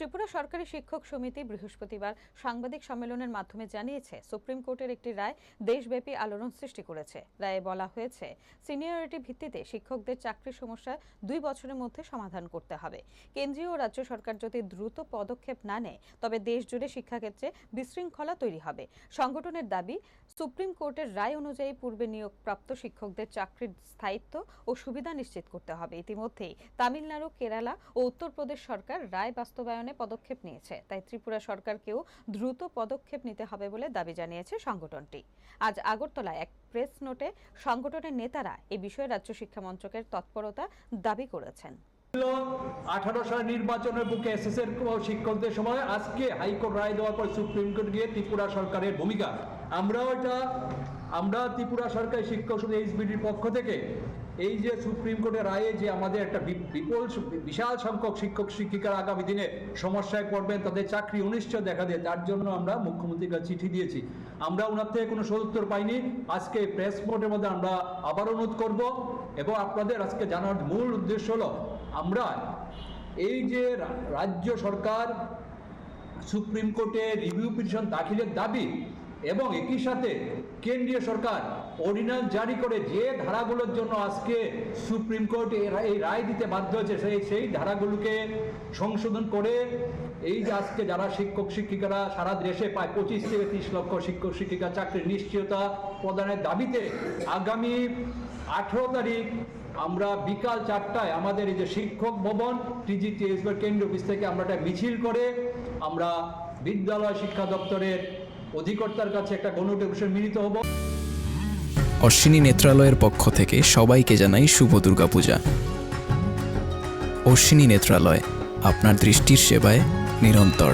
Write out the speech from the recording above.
ত্রিপুরা সরকারি শিক্ষক সমিতি বৃহস্পতিবার সাংবাদিক সম্মেলনের মাধ্যমে জানিয়েছে, সুপ্রিম কোর্টের একটি রায় দেশব্যাপী আলোড়ন সৃষ্টি করেছে। রায়ে বলা হয়েছে, সিনিয়রিটি ভিত্তিতে শিক্ষকদের চাকরির সমস্যা দুই বছরের মধ্যে সমাধান করতে হবে। কেন্দ্রীয় ও রাজ্য সরকার যদি দ্রুত পদক্ষেপ না নেয়, তবে দেশ জুড়ে শিক্ষাক্ষেত্রে বিশৃঙ্খলা তৈরি হবে। সংগঠনের দাবি, সুপ্রিম কোর্টের রায় অনুযায়ী পূর্বে নিয়োগপ্রাপ্ত শিক্ষকদের চাকরির স্থায়িত্ব ও সুবিধা নিশ্চিত করতে হবে। ইতিমধ্যেই তামিলনাড়ু, কেরালা ও উত্তরপ্রদেশ সরকার রায় বাস্তবায়নে পদক্ষেপ নিয়েছে, তাই ত্রিপুরা সরকারকেও দ্রুত পদক্ষেপ নিতে হবে বলে দাবি জানিয়েছে সংগঠনটি। আজ আগরতলায় এক প্রেস নোটে সংগঠনের নেতারা এ বিষয়ে রাজ্য শিক্ষা মন্ত্রকের তৎপরতা দাবি করেছেন। আঠারো সালের নির্বাচনের বুকে এসএস এর শিক্ষকদের সময়, আজকে হাইকোর্ট রায় দেওয়ার পর সুপ্রিম কোর্ট গিয়ে ত্রিপুরা সরকারের ভূমিকা। আমরাও এটা, আমরা ত্রিপুরা সরকারি শিক্ষক এইচবিডির পক্ষ থেকে এই যে সুপ্রিম কোর্টের রায়ে যে আমাদের একটা বিপুল বিশাল সংখ্যক শিক্ষক শিক্ষিকার আগামী দিনে সমস্যায় পড়বেন, তাদের চাকরি অনিশ্চয় দেখা দেয় তার জন্য আমরা মুখ্যমন্ত্রীর কাছে চিঠি দিয়েছি। আমরা ওনার থেকে কোনো সদুত্তর পাইনি। আজকে প্রেস নোটের মধ্যে আমরা আবার অনুরোধ করব এবং আপনাদের আজকে জানার মূল উদ্দেশ্য হলো, আমরা এই যে রাজ্য সরকার সুপ্রিম কোর্টে রিভিউ পিটিশন দাখিলের দাবি এবং একই সাথে কেন্দ্রীয় সরকার অর্ডিন্যান্স জারি করে যে ধারাগুলোর জন্য আজকে সুপ্রিম কোর্ট এই রায় দিতে বাধ্য হয়েছে, সেই সেই ধারাগুলোকে সংশোধন করে এই যে আজকে যারা শিক্ষক, শিক্ষিকারা সারা দেশে পায় পঁচিশ থেকে তিরিশ লক্ষ শিক্ষক, শিক্ষিকা চাকরির নিশ্চয়তা প্রদানের দাবিতে আগামী আঠেরো তারিখ আমরা বিকাল চারটায় আমাদের এই যে শিক্ষক ভবন টিজিটিএস বা কেন্দ্র অফিস থেকে আমরা একটা মিছিল করে আমরা বিদ্যালয় শিক্ষা দপ্তরের অধিকর্তার কাছে একটা গণটেবসে মিলিত হব। অশ্বিনী নেত্রালয়ের পক্ষ থেকে সবাইকে জানাই শুভ দুর্গাপূজা। অশ্বিনী নেত্রালয় আপনার দৃষ্টির সেবায় নিরন্তর।